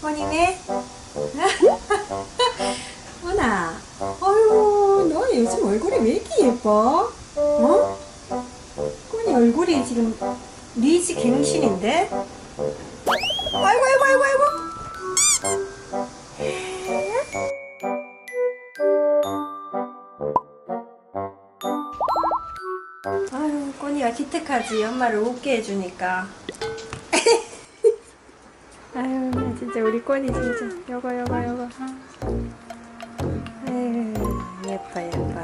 꼬니네? 꼬나, 아유, 너 요즘 얼굴이 왜 이렇게 예뻐? 어? 꼬니 얼굴이 지금 리지 갱신인데? 아이고, 아이고, 아이고, 아이고. 아유, 꼬니가 기특하지. 엄마를 웃게 해주니까. 아유, 나 진짜 우리 꼬니 진짜. 요거, 요거, 요거. 아유, 예뻐, 예뻐.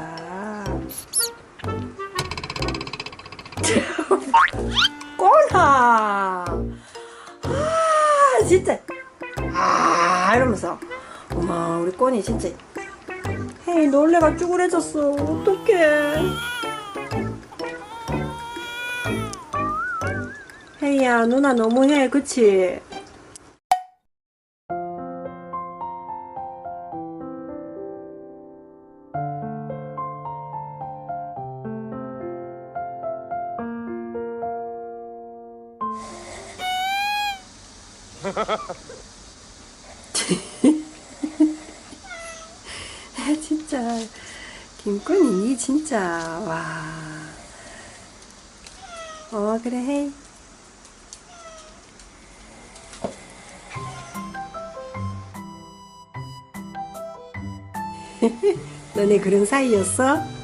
꼬나! 아, 진짜. 아, 이러면서. 어머, 우리 꼬니 진짜. 헤이, 놀래가 쭈그레졌어. 어떡해. 헤이야 누나 너무해 그치? 진짜 김건희 니 진짜 와. 어 그래 헤이. 너네 그런 사이였어?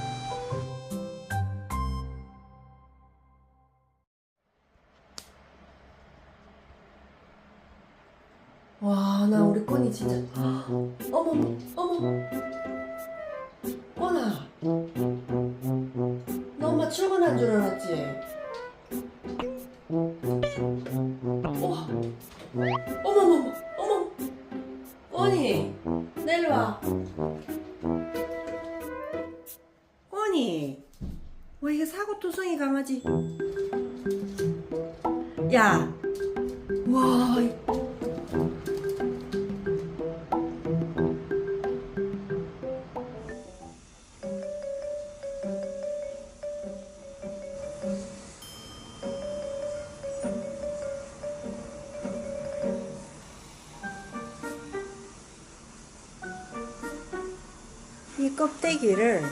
와, 나 우리 건이 진짜. 어머, 어머. 건아. 너 엄마 출근한 줄 알았지? 어. 어머, 어머, 어머. 건이, 내일 와. 꼬니 왜 이게 사고투성이 강아지 야 와, 이- 껍데기를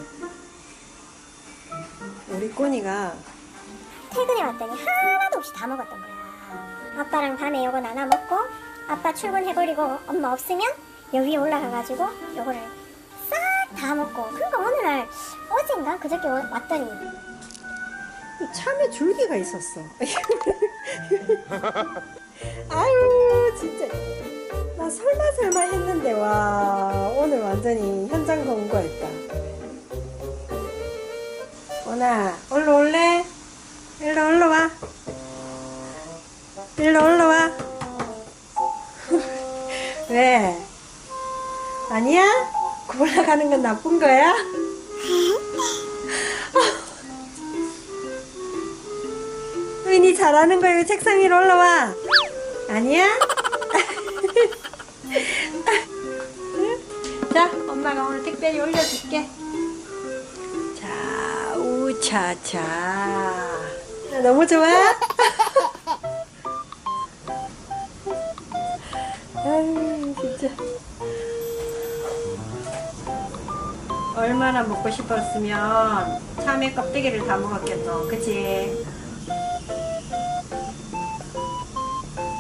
우리 꼬니가 퇴근해 왔더니 하나도 없이 다 먹었던 거야. 아빠랑 밤에 요거 나눠 먹고 아빠 출근해버리고 엄마 없으면 여기 올라가가지고 요거를 싹 다 먹고 그러니까 어느 날 어젠가 그저께 와- 왔더니 참외 줄기가 있었어. 아유 진짜 나 설마 설마 했는데 와 오늘 완전히 현장 검거했다. 오나 올라 올래? 일로 올라 와. 일로 올라 와. 왜? 아니야? 올라가는 건 나쁜 거야? 은이 잘하는 거야. 책상 위로 올라와. 아니야? 엄마가 오늘 특별히 올려줄게. 자, 우차차. 너무 좋아? 아유, 진짜. 얼마나 먹고 싶었으면 참외 껍데기를 다 먹었겠노. 그치?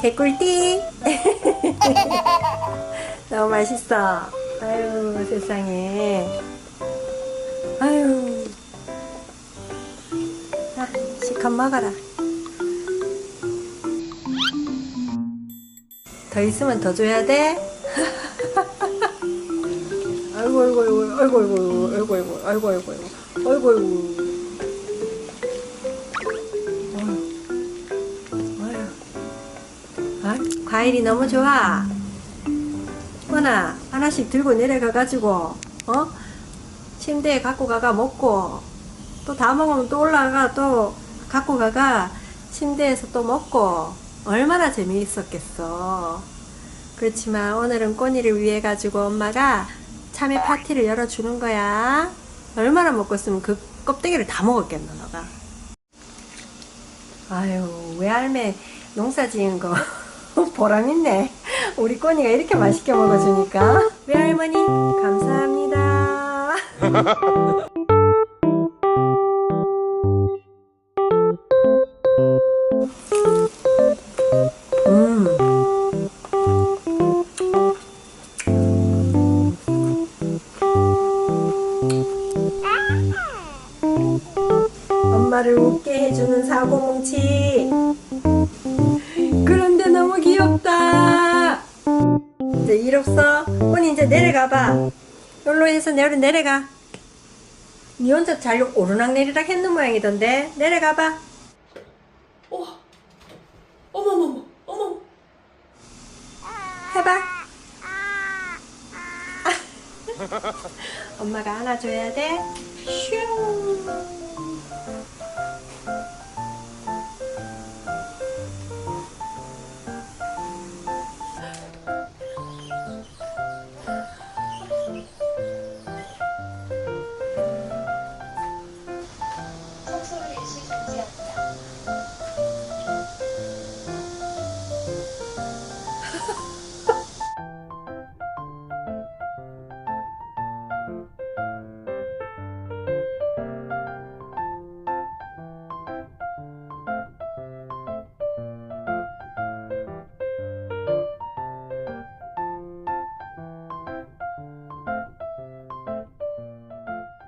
개꿀띠 너무 맛있어 아유 세상에. 아유. 아 시컷 먹어라. 더 있으면 더 줘야 돼? 아이고 아이고 아이고 아이고 아이고 아이고 아이고 아이고 아이고 아이고. 아이고 아유. 아, 과일이 너무 좋아. 허나 하나씩 들고 내려가 가지고 어 침대에 갖고 가가 먹고 또 다 먹으면 또 올라가 또 갖고 가가 침대에서 또 먹고 얼마나 재미있었겠어. 그렇지만 오늘은 꼬니를 위해 가지고 엄마가 참외 파티를 열어주는 거야. 얼마나 먹고 있으면 그 껍데기를 다 먹었겠노 너가. 아유 외할매 농사 지은 거 보람 있네. 우리 꼬니가 이렇게 맛있게 먹어주니까 외할머니 감사합니다. 음. 엄마를 웃게 해주는 사고뭉치. 그런데 너무 귀엽다. 이제 일 없어. 언니 이제 내려가봐. 여기로 해서 내려 내려가. 니 혼자 잘 오르락 내리락 했는 모양이던데. 내려가봐. 어, 어머머머, 어머. 해봐. 엄마가 안아줘야 돼. 슝.